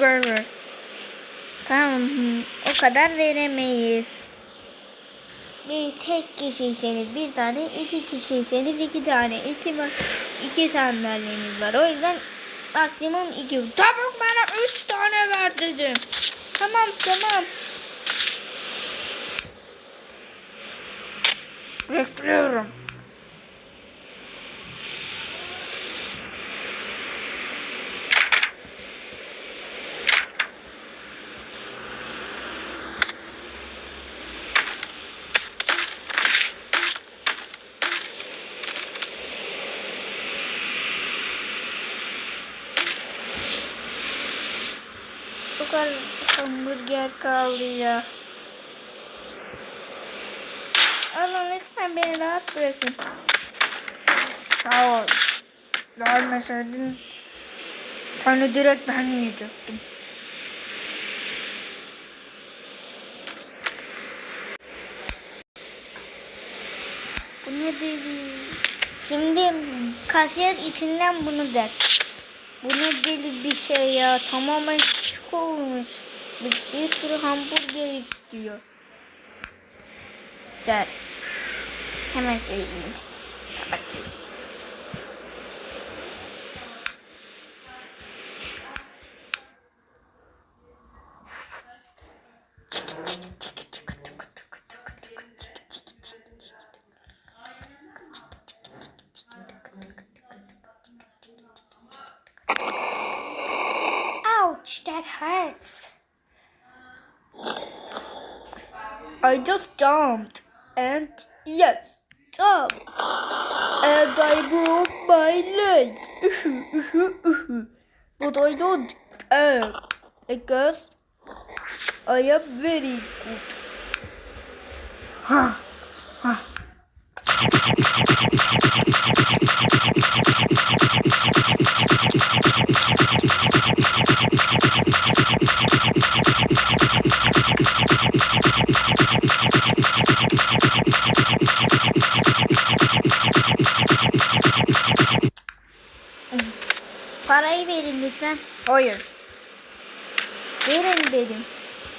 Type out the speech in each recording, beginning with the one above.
ver. Tamam o kadar veremeyiz. Bir tek kişiyseniz bir tane, iki kişiyseniz iki tane, iki, iki sandalyemiz var. O yüzden maksimum iki. Çabuk bana üç tane ver dedim. Tamam tamam. Bekliyorum. Az hamburger kaldı ya. Ama lütfen beni rahat bırakın. Sağ ol. Vermeseydin seni direkt ben yiyecektim. Bu ne deli? Şimdi kasiyer içinden bunu der. Bu ne deli bir şey ya. Tamamen olmuş. Bir, bir sürü hamburger istiyor. Der. Hemen söyleyeyim. Kapatayım. Ouch, that hurts. I just jumped and yes, jumped. And I broke my leg. but I don't care because I am very good. Huh. Huh. Lütfen. Hayır. Verin dedim.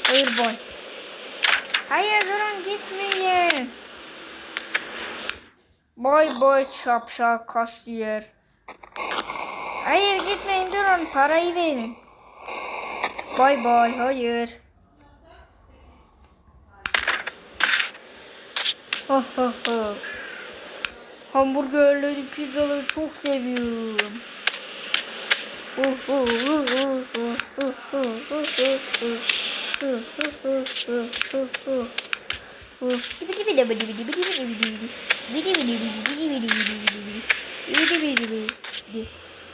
Hayır boy. Hayır durun gitmeyin. Boy boy şapşal kasiyer. Hayır gitmeyin durun parayı verin. Bay bay hayır. Ha ha ha. Hamburgerleri, pizzaları çok seviyorum.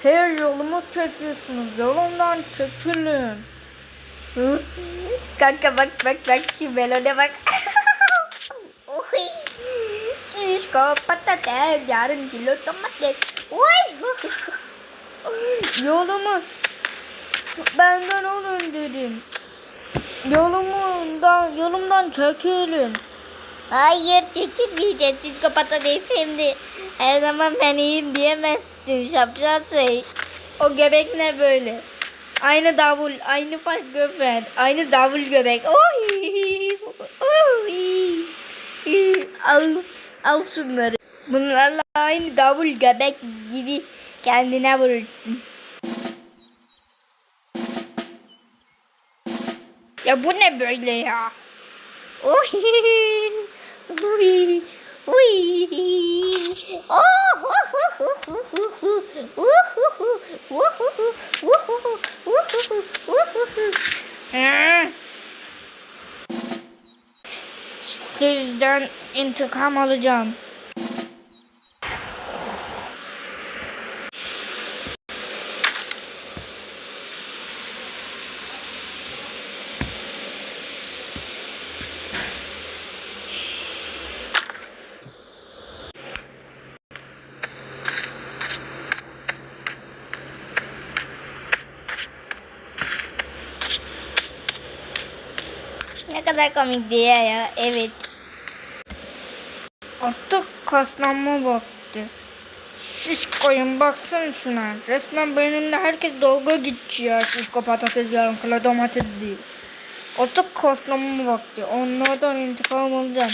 Her yolumu kesiyorsunuz. Yolumdan çekilin. Kanka bak bak bak şu melone bak. Şişko patates yarım kilo domates. Oy. Yolumu benden olun dedim. Yolumdan, yolumdan çekilin. Hayır çekilmeyeceğiz. Şişko patates şimdi. Her zaman ben iyiyim diyemezsin şapşal şey. O göbek ne böyle? Aynı davul, aynı fark göbek, aynı davul göbek. Oy! Oy. Al, al şunları. Bunlarla aynı davul göbek gibi kendine vurursun. Ya bu ne böyle ya? Oy. Oy. Oy. Oh. Sizden intikam alacağım. Kadar komik diye ya. Evet. Artık kaslanma vakti. Şiş koyun baksana şuna. Resmen benimle herkes dalga geçiyor. Şişko patates yarınkıla domates değil. Artık kaslanma vakti. Onlardan intikam alacağım.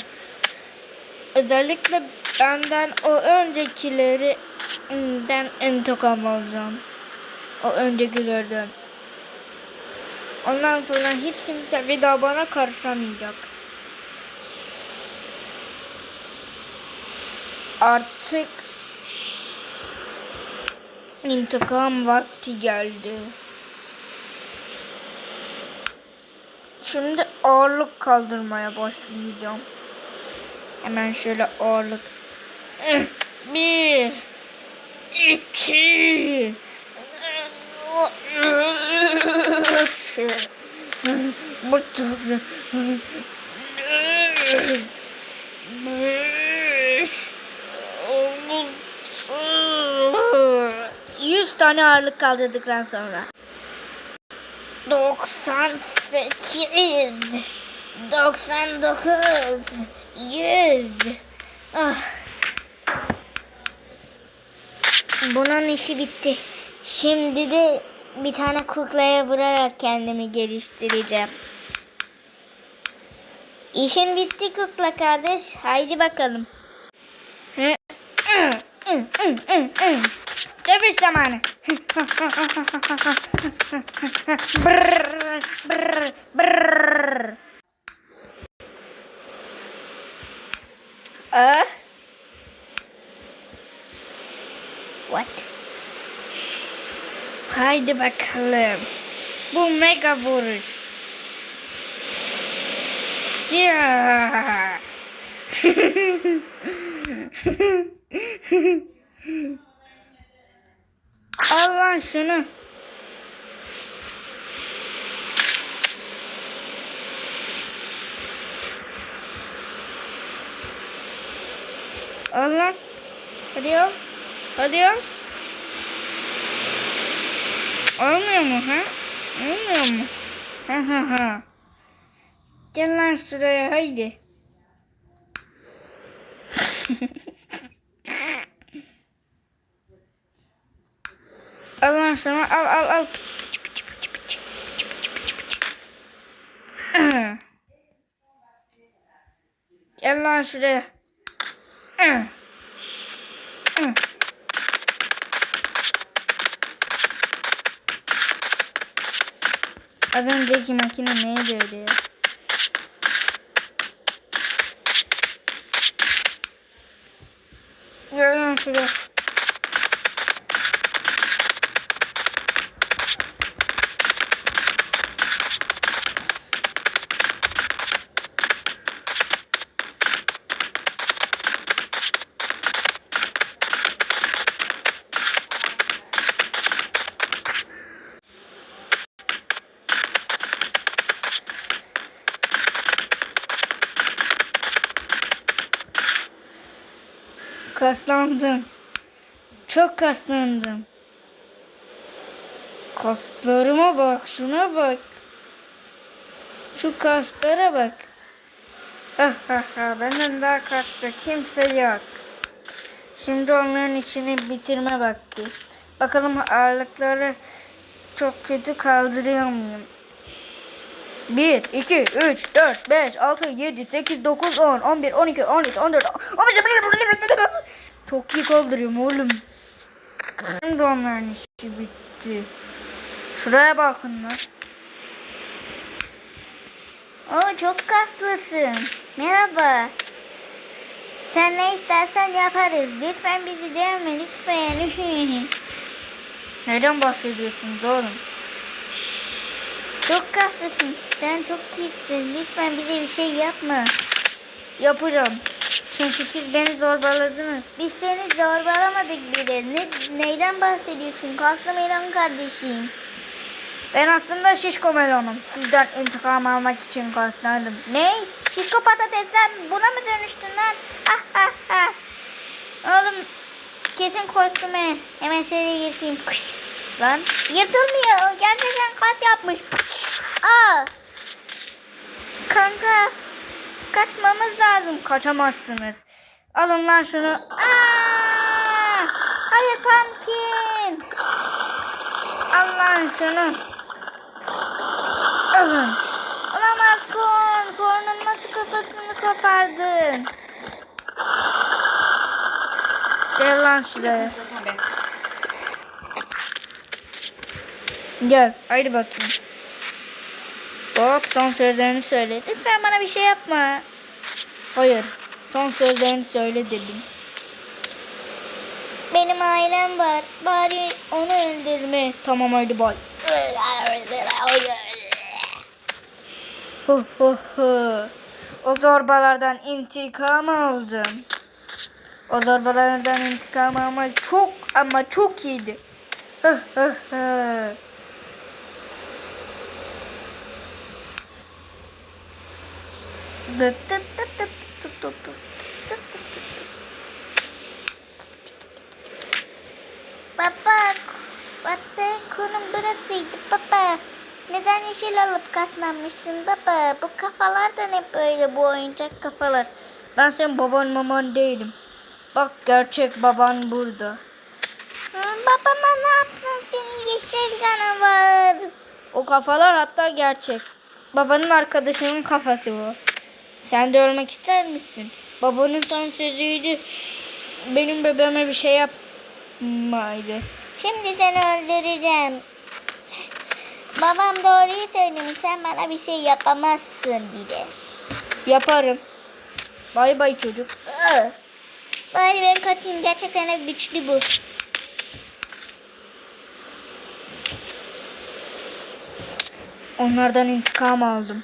Özellikle benden o öncekilerden intikam alacağım. O öncekilerden. Ondan sonra hiç kimse bir daha bana karışamayacak. Artık intikam vakti geldi. Şimdi ağırlık kaldırmaya başlayacağım. Hemen şöyle ağırlık. Eh, Bir, iki, üç, bu altı, yüz tane ağırlık kaldırdıktan sonra. 98 99 100 ah. Bunun işi bitti. Şimdi de bir tane kuklaya vurarak kendimi geliştireceğim. İşin bitti kukla kardeş. Haydi bakalım. Dövüş zamanı. brrr, brrr, Haydi bakalım. Bu mega vuruş. Ya. Al lan şunu. Al lan. Hadi al. Hadi al. Olmuyor mu ha? Olmuyor mu? Ha ha ha. Gel lan şuraya haydi. al lan sana al al al. Gel lan şuraya. Az önceki makine neydi öyle ya? Gel lan Kaslandım. Çok kaslandım. Kaslarıma bak, şuna bak. Şu kaslara bak. Ha ha daha kaslı kimse yok. Şimdi onların içini bitirme vakti. Bakalım ağırlıkları çok kötü kaldırıyor muyum? 1, 2, 3, 4, 5, 6, 7, 8, 9, 10, 11, 12, 13, 14, 15, Çok iyi kaldırıyorum oğlum. Şimdi onların işi bitti. Şuraya bakın lan. Oo çok kaslısın. Merhaba. Sen ne istersen yaparız. Lütfen bizi dövme lütfen. Neden bahsediyorsunuz oğlum? Çok kaslısın. Sen çok iyisin. Lütfen bize bir şey yapma. Yapacağım. Çünkü siz beni zorbaladınız. Biz seni zorbalamadık bile. Ne, neyden bahsediyorsun? Kaslı Melon kardeşim. Ben aslında şişko melonum. Sizden intikam almak için kaslandım. Ne? Şişko patates sen buna mı dönüştün lan? Ah ah. Oğlum kesin kostüme. Hemen seriye gireyim. Kış. Lan yırtılmıyor. Gerçekten kas yapmış. Aa. Kanka kaçmamız lazım. Kaçamazsınız. Alın lan şunu. Aa! Hayır pumpkin. Al lan şunu. Alın. Olamaz korn. Kornun nasıl kafasını kopardın? Gel lan şuraya. Gel. Haydi bakayım. Hop son sözlerini söyle. Lütfen bana bir şey yapma. Hayır. Son sözlerini söyle dedim. Benim ailem var. Bari onu öldürme. Tamam hadi bay. Hu hu hu. O zorbalardan intikam aldım. O zorbalardan intikam almak çok ama çok iyiydi. Hı hı hı. Baba, battığın konum burasıydı baba. Neden yeşil alıp kaslanmışsın baba? Bu kafalar da ne böyle bu oyuncak kafalar? Ben senin baban maman değilim. Bak gerçek baban burada. Babama ne yaptın senin yeşil canavar? O kafalar hatta gerçek. Babanın arkadaşının kafası bu. Sen de ölmek ister misin? Babanın son sözüydü. Benim bebeğime bir şey yapmaydı. Şimdi seni öldüreceğim. Babam doğruyu söylemiş. Sen bana bir şey yapamazsın bile. Yaparım. Bay bay çocuk. Iı. Bari ben kaçayım. Gerçekten güçlü bu. Onlardan intikam aldım.